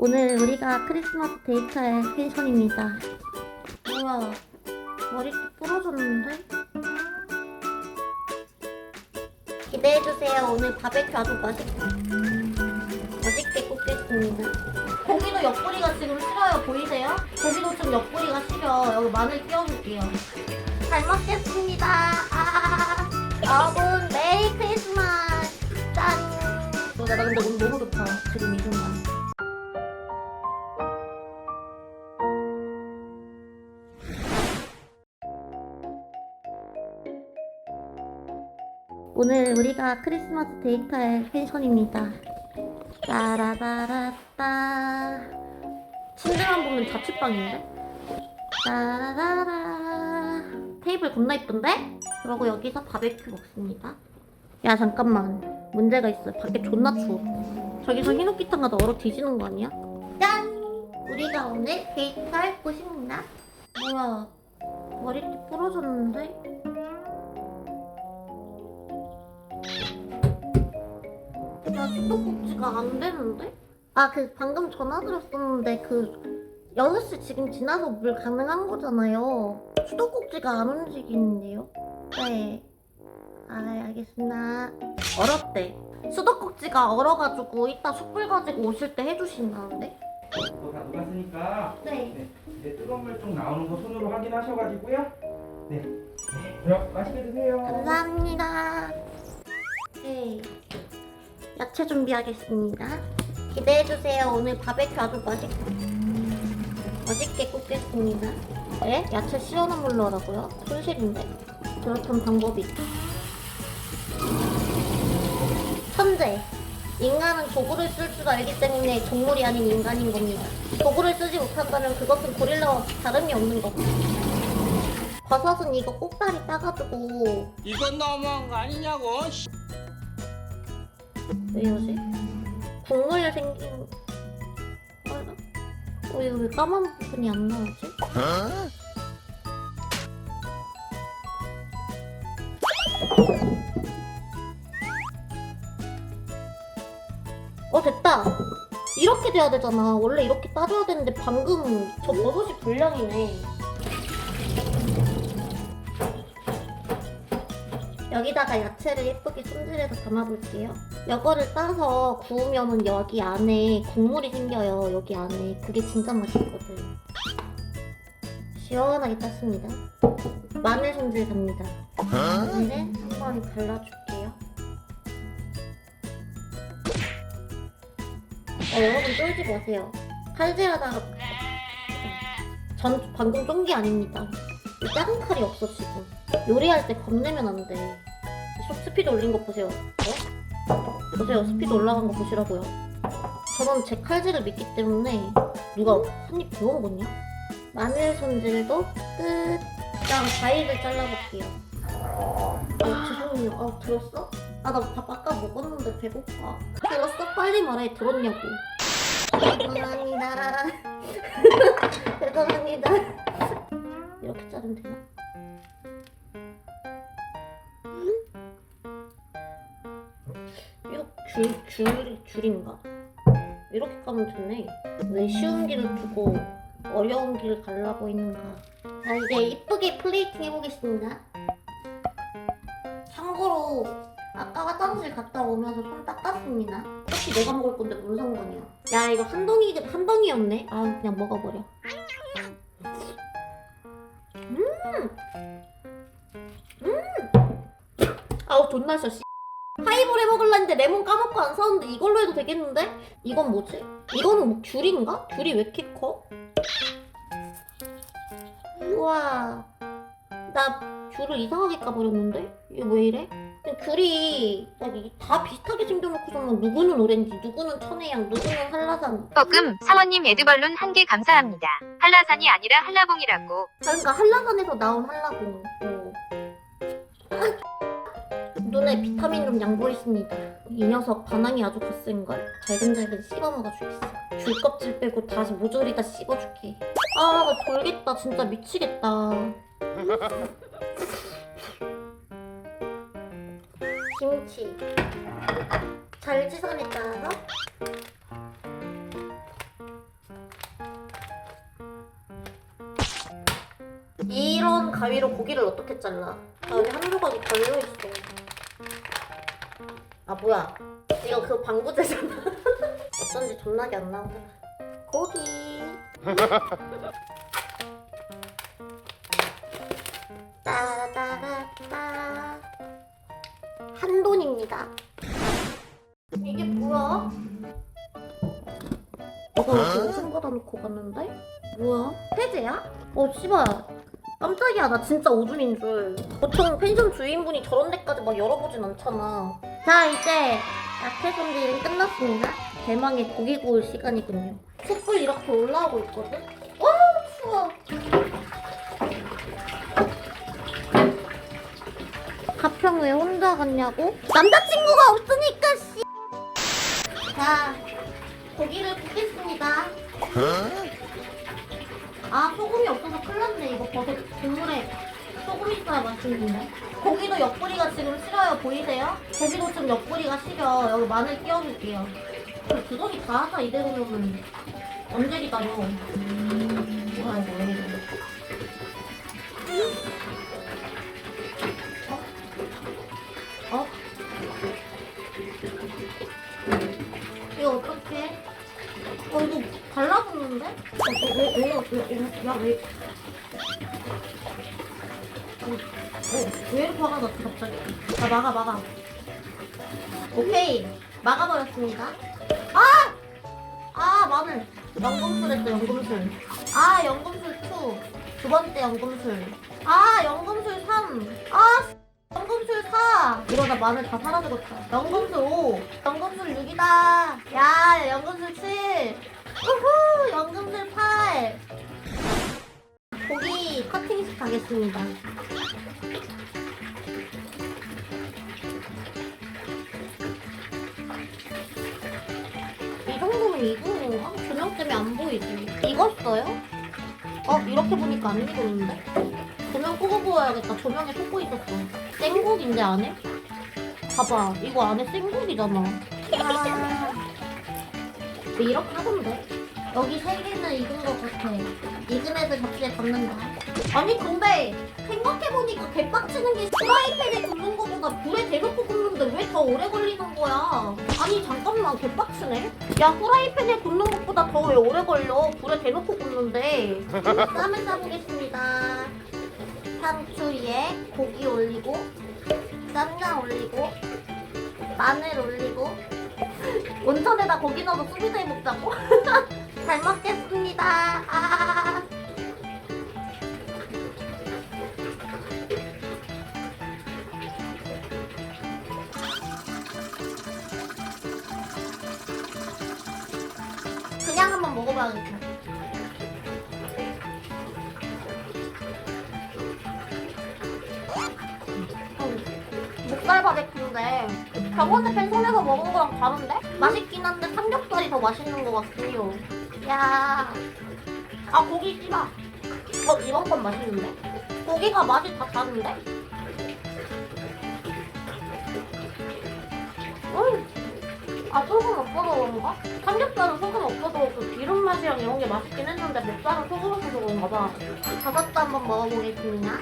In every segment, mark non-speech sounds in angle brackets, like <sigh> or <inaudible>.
오늘 우리가 크리스마스 데이트할 펜션입니다. 뭐야, 머리띠 부러졌는데? 기대해주세요. 오늘 바베큐 아주 맛있, 맛있게 굽겠습니다. 고기도 옆구리가 지금 싫어요. 보이세요? 고기도 좀 옆구리가 싫어. 여기 마늘 끼워줄게요. 잘 먹겠습니다. 아, 여러분, 메리 크리스마스. 짠. 어, 나 근데 오늘 너무 좋다. 지금 이 순간. 오늘 우리가 크리스마스 데이트할 펜션입니다. 따라라라따. 침대만 보면 자취방인데? 따라라라. 테이블 겁나 이쁜데? 그러고 여기서 바베큐 먹습니다. 야 잠깐만 문제가 있어. 밖에 존나 추워. 저기서 흰옥기탕 가다 얼어 뒤지는 거 아니야? 짠! 우리가 오늘 데이트할 곳입니다. 뭐야 머리띠 부러졌는데? 야, 수도꼭지가 안 되는데? 아, 그 방금 전화 드렸었는데 그 6시 지금 지나서 물 가능한 거잖아요. 수도꼭지가 안 움직이는데요? 네. 아, 알겠습니다. 얼었대. 수도꼭지가 얼어가지고 이따 숯불 가지고 오실 때 해주신다는데? 그거 다 녹았으니까 네. 네, 이제 뜨거운 물좀 나오는 거 손으로 확인하셔가지고요. 네. 네. 그럼 맛있게 드세요. 감사합니다. 네. 야채 준비하겠습니다. 기대해주세요. 오늘 바베큐 아주 맛있, 맛있게 굽겠습니다. 네? 야채 시원한 물로 하라고요? 손실인데. 그렇던 방법이 있다. 천재. 인간은 도구를 쓸 줄 알기 때문에 동물이 아닌 인간인 겁니다. 도구를 쓰지 못한다면 그것은 고릴라와 다름이 없는 겁니다. 버섯은 이거 꼭다리 따가지고 이건 너무한 거 아니냐고. 왜 이러지? 국물 생긴 어, 어 이거 왜 까만 부분이 안 나오지? 어 됐다 이렇게 돼야 되잖아 원래 이렇게 따줘야 되는데 방금 저 버섯이 불량이네 여기다가 야채를 예쁘게 손질해서 담아볼게요. 이거를 따서 구우면은 여기 안에 국물이 생겨요. 여기 안에. 그게 진짜 맛있거든. 시원하게 땄습니다. 마늘 손질 갑니다. 마늘을 한번 갈라줄게요. 어, 여러분 쫄지 마세요. 칼질하다가 전 방금 쫀 게 아닙니다. 이 작은 칼이 없어 지금. 요리할 때 겁내면 안 돼. 소- 스피드 올린 거 보세요. 어? 보세요. 스피드 올라간 거 보시라고요. 저는 제 칼질을 믿기 때문에 누가 한 입 배워 먹었냐? 마늘 손질도 끝. 그다음 과일을 잘라볼게요. 아 죄송해요. 아 들었어? 아 나 밥 아까 먹었는데 배고파. 들었어? 빨리 말해. 들었냐고. <laughs> 죄송합니다. <laughs> 죄송합니다. 이렇게 자르면 되나? 이거 줄, 줄, 줄인가? 이렇게 까면 되네. 왜 쉬운 길을 두고 어려운 길을 가려고 있는가? 자, 이제 이쁘게 플레이팅 해보겠습니다. 참고로, 아까 화장실 갔다 오면서 손 닦았습니다. 어차피 내가 먹을 건데 뭔 상관이야. 야, 이거 한 덩이, 한 덩이였네? 아, 그냥 먹어버려. 아우 존나 셔 씨. 하이볼 해먹을라는데 레몬 까먹고 안 사는데 이걸로 해도 되겠는데? 이건 뭐지? 이거는 뭐 귤인가? 귤이 왜 이렇게 커? 우와 나 귤을 이상하게 까버렸는데? 이게 왜 이래? 근데 귤이 여기 다 비슷하게 생겨놓고서는 누구는 오렌지, 누구는 천혜향, 누구는 한라산 뻐끔 사원님 에드벌룬 한 개 감사합니다. 한라산이 아니라 한라봉이라고. 그러니까 한라산에서 나온 한라봉. 어. 눈에 비타민 좀 양보했습니다. 이 녀석 반항이 아주 거센걸? 잘근잘근 씹어먹어 주겠어. 귤 껍질 빼고 다시 모조리 다 씹어줄게. 아, 나 돌겠다. 진짜 미치겠다. <laughs> 김치. 잘 찌선에 따라서. 이런 가위로 고기를 어떻게 잘라? 아 여기 한 조각이 걸려있어 아 뭐야. 이거 그 방구제잖아. <laughs> 어쩐지 존나게 안 나오더라 고기. <laughs> 따라따라따. 한돈입니다. 이게 뭐야? 이거 오줌 받아 놓고 갔는데? 뭐야? 폐지야? 어, 씨발. 깜짝이야. 나 진짜 오줌인 줄. 보통 펜션 주인분이 저런 데까지 막 열어보진 않잖아. 자, 이제 야채 손질은 끝났습니다. 대망의 고기 구울 시간이군요. 숯불 이렇게 올라오고 있거든? 와, 추워. 가평 왜 혼자 갔냐고? 남자친구가 없으니까, 씨. 자, 고기를 굽겠습니다. 아 소금이 없어서 큰일 났네 이거 버섯 국물에 소금 있어야 맛있는데 고기도 옆구리가 지금 싫어요 보이세요? 고기도 지금 옆구리가 싫어 여기 마늘 끼워줄게요 그거이 다 하자 이대로면 언제 기다려 음, 뭐야 이거 어, 왜, 야, 이렇게 화가 났지, 갑자기? 자, 막아, 막아. 오케이. 막아버렸습니다. 아! 아, 마늘. 연금술 했어, 연금술. 아, 연금술 2. 두 번째 연금술. 아, 연금술 3. 아, 연금술 4. 이러다 마늘 다 사라지겠다. 연금술 5. 연금술 6이다. 야, 연금술 7. 우후! 연금술 가겠습니다. 이 정도면 익은 건가? 조명 때문에 안 보이지. 익었어요? 어, 이렇게 보니까 안 익었는데? 조명 끄고 구워야겠다. 조명에 솟고 있었어. 생고기인데 안에? 봐봐. 이거 안에 생고기잖아. 아... 왜 이렇게 하던데? 여기 세 개는 익은 것 같아. 애들 접시에 담는다. 아니 근데 생각해보니까 개빡치는 게 프라이팬에 굽는 거보다 불에 대놓고 굽는데 왜 더 오래 걸리는 거야? 아니 잠깐만 개빡치네. 야 프라이팬에 굽는 것보다 더 왜 오래 걸려? 불에 대놓고 굽는데. 쌈을 싸보겠습니다. 상추에 고기 올리고 쌈장 올리고 마늘 올리고 온천에다 고기 넣어서 수비드 해먹자고? <laughs> 잘 먹겠습니다. 아. 그냥 한번 먹어봐야겠다. 목살 바게트인데 저번에 펜션에서 먹은 거랑 다른데? 맛있긴 한데 삼겹살이 더 맛있는 것 같아요. 야, 아 고기 씹어. 어 이번 건 맛있는데? 고기가 맛이 다 다른데? 음, 아 소금 없어서 그런가? 삼겹살은 소금 없어도 그 기름 맛이랑 이런 게 맛있긴 했는데 목살은 소금 없어서 그런가 봐. 버섯도 한번 먹어보겠습니다.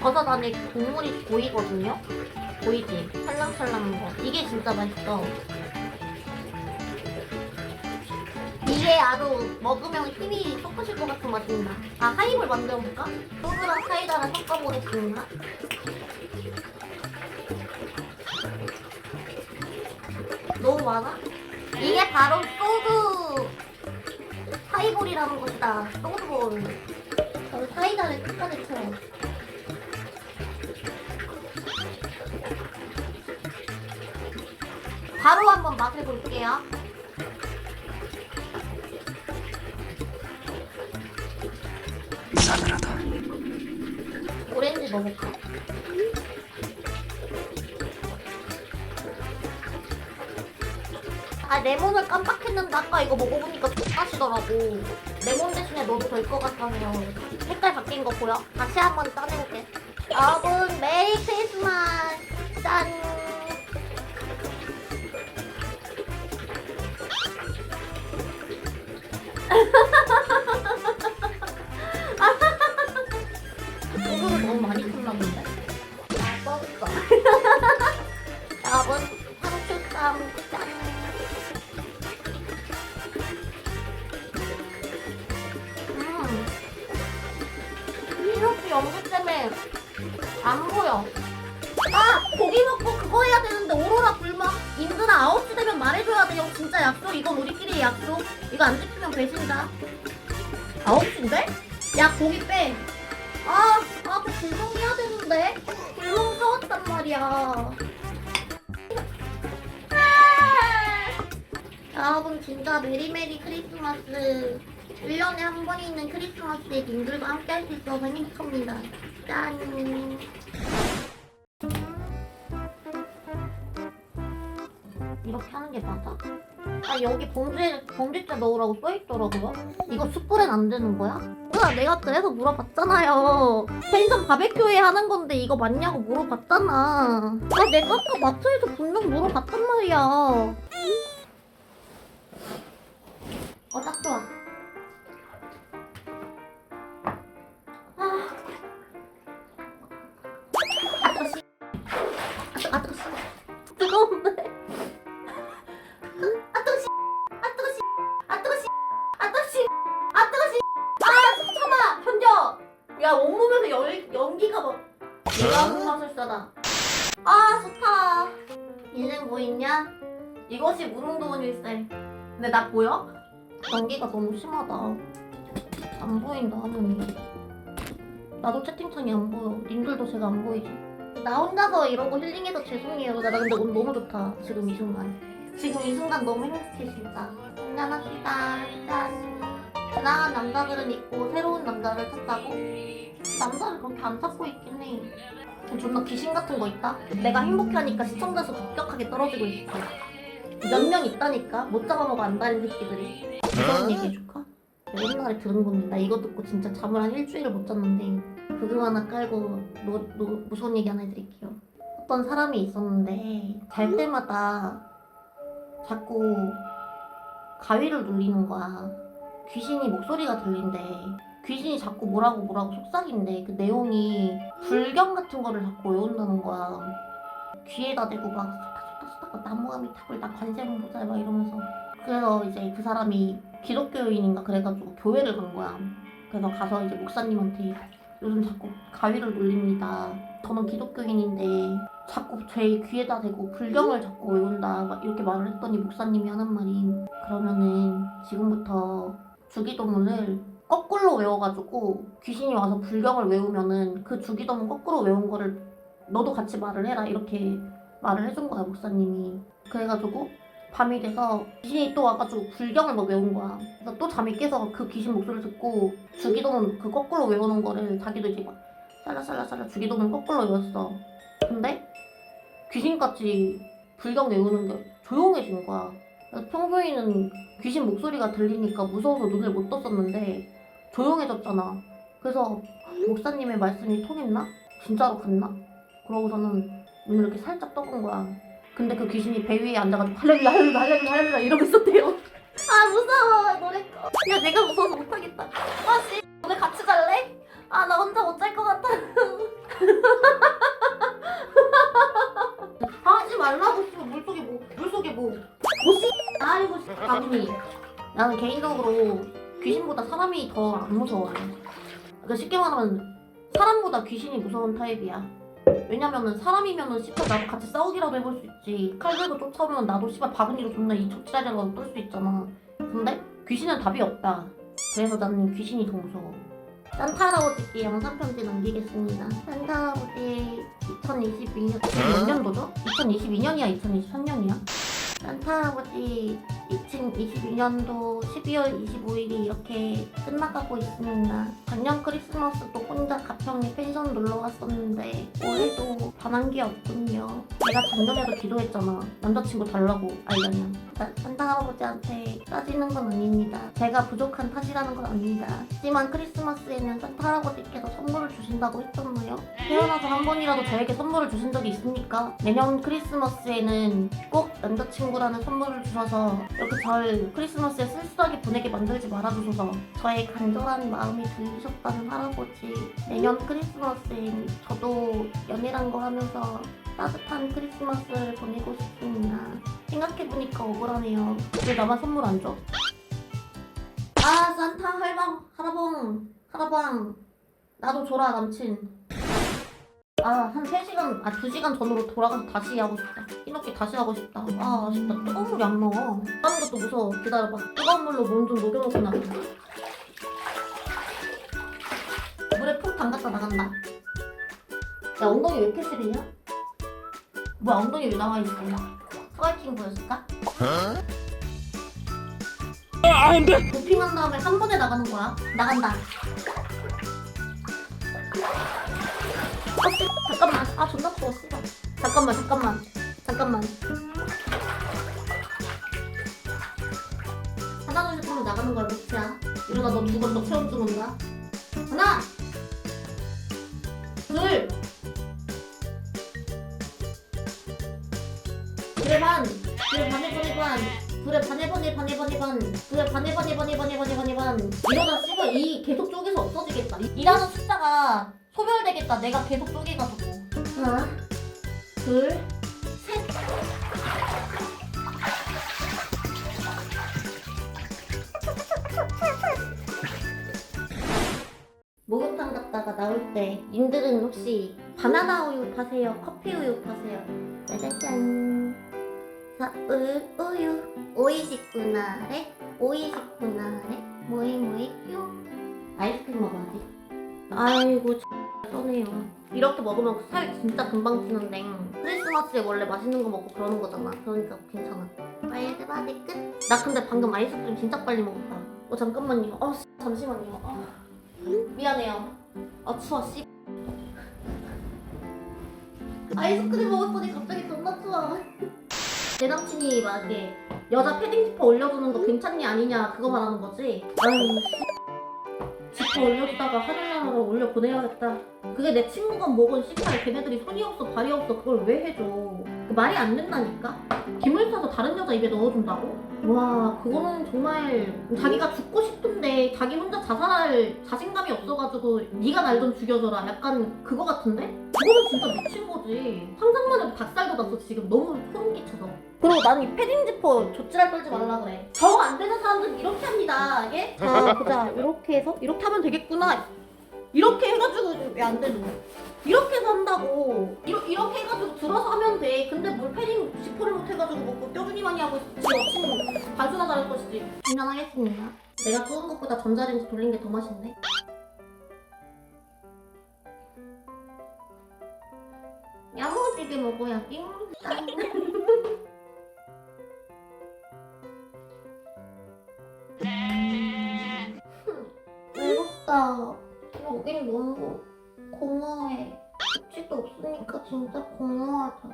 버섯 안에 국물이 보이거든요? 보이지? 찰랑찰랑한 거. 이게 진짜 맛있어. 이게 아주 먹으면 힘이 솟구실 것 같은 맛입니다. 아, 하이볼 만들어볼까? 소주랑 사이다랑 섞어보겠습니다. 너무 많아? 이게 바로 소주 하이볼이라는 것이다. 소주 볼. 저는 사이다를 끝까지 쳐요. 바로 한번 맛을 볼게요. 싸늘하다. 오렌지 먹을까? 아 레몬을 깜빡했는데 아까 이거 먹어보니까 좋다시더라고 레몬 대신에 넣어도 될 것 같아서 색깔 바뀐 거 보여? 다시 한번 따내볼게 여러분 메리 크리스마스 짠 ഉണ്ടായി 크리스마스. 1년에 한 번 있는 크리스마스에 님들과 함께 할 수 있어서 행복합니다. 짠. 이렇게 하는 게 맞아? 아 여기 봉지에 봉지째 넣으라고 써있더라고요. 이거 숯불엔 안 되는 거야? 아 내가 그래서 물어봤잖아요. 펜션 바베큐에 하는 건데 이거 맞냐고 물어봤잖아. 아 내가 아까 마트에서 분명 물어봤단 말이야. 어 딱 좋아. 아. 아저씨. 아, 아저씨. 뜨거운데. 아저씨. 아저씨. 아저씨. 아저씨. 아저씨. 아 잠깐만 현정 야 온몸에서 열, 연기가 막 내가 하는 맛을 써다 아 좋다 인생 뭐 있냐 이것이 무릉도원 일세 근데 나 보여? 연기가 너무 심하다. 안 보인다 화면이 나도 채팅창이 안 보여. 님들도 제가 안 보이지. 나 혼자서 이러고 힐링해서 죄송해요. 나 근데 오늘 너무 좋다 지금 이 순간. 지금 이 순간 너무 행복해 진짜. 한잔합시다 짠 지나간 남자들은 있고 새로운 남자를 찾다고? 남자를 그렇게 안 찾고 있긴 해. 존나 귀신 같은 거 있다? 내가 행복하니까 시청자 수 급격하게 떨어지고 있어 몇 명 있다니까? 못 잡아먹어 안다린 새끼들이 무서운 얘기 해줄까? 옛날에 들은 겁니다 이거 듣고 진짜 잠을 한 일주일을 못 잤는데 그거 하나 깔고 노, 노, 무서운 얘기 하나 해드릴게요 어떤 사람이 있었는데 잘 때마다 자꾸 가위를 눌리는 거야 귀신이 목소리가 들린대. 귀신이 자꾸 뭐라고 뭐라고 속삭인대. 그 내용이 불경 같은 거를 자꾸 외운다는 거야. 귀에다 대고 막 나무아미 탑을 나 관세음 보자 막 이러면서. 그래서 이제 그 사람이 기독교인인가 그래가지고 교회를 간 거야. 그래서 가서 이제 목사님한테 요즘 자꾸 가위를 눌립니다. 저는 기독교인인데 자꾸 제 귀에다 대고 불경을 자꾸 외운다 막 이렇게 말을 했더니 목사님이 하는 말이 그러면은 지금부터 주기도문을 거꾸로 외워가지고 귀신이 와서 불경을 외우면은 그 주기도문 거꾸로 외운 거를 너도 같이 말을 해라 이렇게 말을 해준 거야 목사님이 그래가지고 밤이 돼서 귀신이 또 와가지고 불경을 막 외운 거야 그래서 또 잠이 깨서 그 귀신 목소리를 듣고 주기도문 그 거꾸로 외우는 거를 자기도 이제 막 살라살라살라 주기도문 거꾸로 외웠어 근데 귀신같이 불경 외우는 게 조용해진 거야 평소에는 귀신 목소리가 들리니까 무서워서 눈을 못 떴었는데 조용해졌잖아. 그래서 목사님의 말씀이 통했나? 진짜로 갔나? 그러고서는 눈을 이렇게 살짝 떠본 거야. 근데 그 귀신이 배 위에 앉아가지고 할렐루야 할렐루야 할렐루야 할렐루야 이러고 있었대요. <laughs> 아 무서워 노래 꺼. 야 내가 무서워서 못하겠다. 아씨 오늘 같이 잘래? 아 나 혼자 못 잘 것 같아. <laughs> 하지 말라고 씨발 물속에 뭐 물속에 뭐 뭐씨 아이고 씨 바구니 나는 개인적으로 귀신보다 사람이 더 안 무서워요 그러니까 쉽게 말하면 사람보다 귀신이 무서운 타입이야 왜냐면은 사람이면은 씨발 나도 같이 싸우기라도 해볼 수 있지 칼 들고 쫓아오면 나도 씨발 바구니로 존나 이 족지라고 뜰수 있잖아 근데 귀신은 답이 없다 그래서 나는 귀신이 더 무서워 산타 할아버지께 영상 편지 남기겠습니다. 산타 할아버지 2022년 몇 년도죠? 2022년이야 2023년이야? 산타 할아버지 2022년도 12월 25일이 이렇게 끝나가고 있습니다. 작년 크리스마스도 혼자 가평에 펜션 놀러 갔었는데 올해도 반한 게 없군요. 내가 작년에도 기도했잖아. 남자친구 달라고 알려면. 사- 산타 할아버지한테 따지는 건 아닙니다. 제가 부족한 탓이라는 건 아닙니다. 하지만 크리스마스에는 산타 할아버지께서 선물을 주신다고 했잖아요. 태어나서 한 번이라도 저에게 선물을 주신 적이 있습니까? 내년 크리스마스에는 꼭 남자친구라는 선물을 주셔서 이렇게 절 크리스마스에 쓸쓸하게 보내게 만들지 말아주셔서 저의 간절한 마음이 들리셨다는 할아버지 내년 크리스마스엔 저도 연애란 거 하면서 따뜻한 크리스마스를 보내고 싶습니다. 생각해보니까 억울하네요. 왜 나만 선물 안 줘? 아 산타 할방 할아봉 할아방 나도 줘라 남친 아 한 3시간 아 2시간 전으로 돌아가서 다시 하고 싶다 신먹기 다시 하고 싶다. 아, 진짜 뜨거운 물이 안 나와. 하는 것도 무서워. 기다려봐. 뜨거운 물로 몸 좀 녹여놓고 나. 물에 푹 담갔다 나간다. 야, 엉덩이 왜 이렇게 시리냐? 뭐야, 엉덩이 왜 나와 있어? 소갈팅 보였을까? 도핑한 다음에 한 번에 나가는 거야. 나간다. 아, 씨, 잠깐만. 아, 존나 추워, 씨발. 잠깐만, 잠깐만. 잠깐만. 하나, 둘, 셋 하면 나가는 거야, 미치야. 이러다 너 죽어, 너 체험 죽는다. 하나! 반! 둘에 반에 반에 반에 반에 반! 둘에 반에 반에 반에 반에 반에 반에 반! 이러다 씨발 이 계속 쪼개서 없어지겠다. 이- 일하는 숫자가 소멸되겠다. 내가 계속 쪼개가지고. 하나, 둘, 셋. 목욕탕 갔다가 나올 때 님들은 혹시 바나나 우유 파세요? 커피 우유 파세요? 짜자잔 서울 우유. 오이시쿠나래? 오이시쿠나래? 뭐이 뭐이? 요. 아이스크림 먹어야지 아이고 써네요. 이렇게 먹으면 살 진짜 금방 찌는데. 크리스마스에 원래 맛있는 거 먹고 그러는 거잖아. 그러니까 괜찮아. 와일드 바디 끝나 근데 방금 아이스크림 진짜 빨리 먹었다. 어 잠깐만요 어 씨, 잠시만요 어. 미안해요. 아 추워 씨. 아이스크림 먹었더니 갑자기 존나 추워 내 남친이 만약에 여자 패딩 지퍼 올려주는 거 괜찮니 아니냐 그거 말하는 거지? 아유 씨. 지퍼 올려주다가 하늘나라로 올려 보내야겠다. 그게 내 친구건 뭐건 씨발 걔네들이 손이 없어 발이 없어. 그걸 왜 해줘? 그 말이 안 된다니까? 김을 싸서 다른 여자 입에 넣어준다고? 와 그거는 정말 자기가 죽고 싶은데 자기 혼자 자살할 자신감이 없어가지고 네가 날 좀 죽여줘라. 약간 그거 같은데? 그거는 진짜 미친 거지. 상상만 해도 닭살 돋았어 지금 너무 소름 끼쳐서. 그리고 나는 이 패딩 지퍼 조치랄 떨지 말라 그래. 정안 되는 사람들은 이렇게 합니다. 예? 자 보자. 이렇게 해서 이렇게 하면 되겠구나 이렇게 해가지고 왜 안 되는 거야? 이렇게 한다고. 이러, 이렇게 해가지고 들어서 하면 돼. 근데 뭘 패딩 지퍼를 못 해가지고 뭐 뼈주니만이 하고 있지 없으면 단순하 다를 것이지. 인정하겠습니다. 내가 구운 것보다 전자레인지 돌린 게 더 맛있네. 야무지게 먹어야지 외롭다 <laughs> 여긴 너무 공허해 두치도 없으니까 진짜 공허하다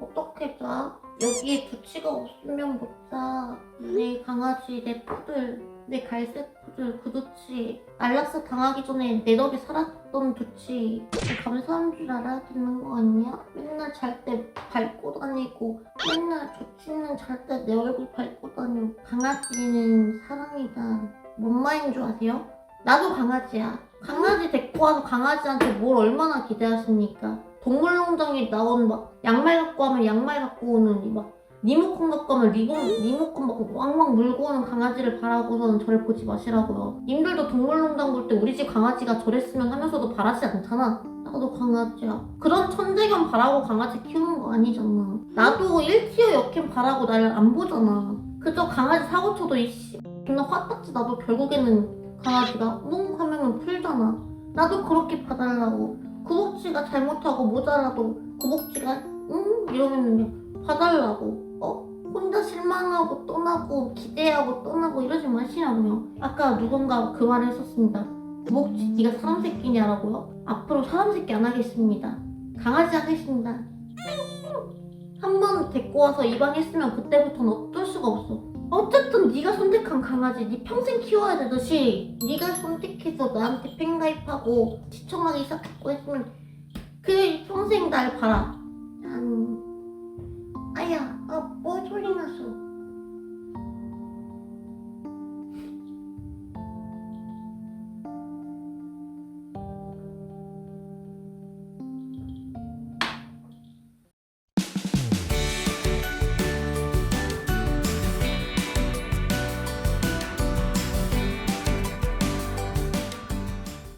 어떻게 자? 여기에 두치가 없으면 못 자. 내 강아지, 내 푸들, 내 갈색 푸들, 그 두치. 안락사 당하기 전에 내 덕에 살았던 두치. 그 감사한 줄 알아야 되는 거 아니야? 맨날 잘 때 밟고 다니고, 맨날 두치는 잘 때 내 얼굴 밟고 다니고. 강아지는 사랑이다. 뭔 말인 줄 아세요? 나도 강아지야. 강아지 데리고 와서 강아지한테 뭘 얼마나 기대하십니까? 동물농장에 나온 막 양말 갖고 하면 양말 갖고 오는 이막 리모컨 갖고 하면 리본, 리모컨 막 왕왕 물고 오는 강아지를 바라고서는 저를 보지 마시라고요. 님들도 동물농장 볼 때 우리 집 강아지가 저랬으면 하면서도 바라지 않잖아. 나도 강아지야. 그런 천재견 바라고 강아지 키우는 거 아니잖아. 나도 1티어 역캠 바라고 나를 안 보잖아. 그저 강아지 사고 쳐도 이씨 존나 화딱지 나도 결국에는 강아지가 웅 하면은 풀잖아. 나도 그렇게 봐달라고. 구복지가 잘못하고 모자라도 구복지가 응 이러면 봐달라고. 어? 혼자 실망하고 떠나고 기대하고 떠나고 이러지 마시라고요. 아까 누군가 그 말을 했었습니다. 구복지 네가 사람 새끼냐라고요. 앞으로 사람 새끼 안 하겠습니다. 강아지 하겠습니다. 한 번 데리고 와서 입양했으면 그때부터는 어쩔 수가 없어. 어쨌든 네가 선택한 강아지 네 평생 키워야 되듯이 네가 선택해서 나한테 팬가입하고 시청하기 시작했고 했으면 그 평생 날 봐라. 난 아야 아뭐 소리 났어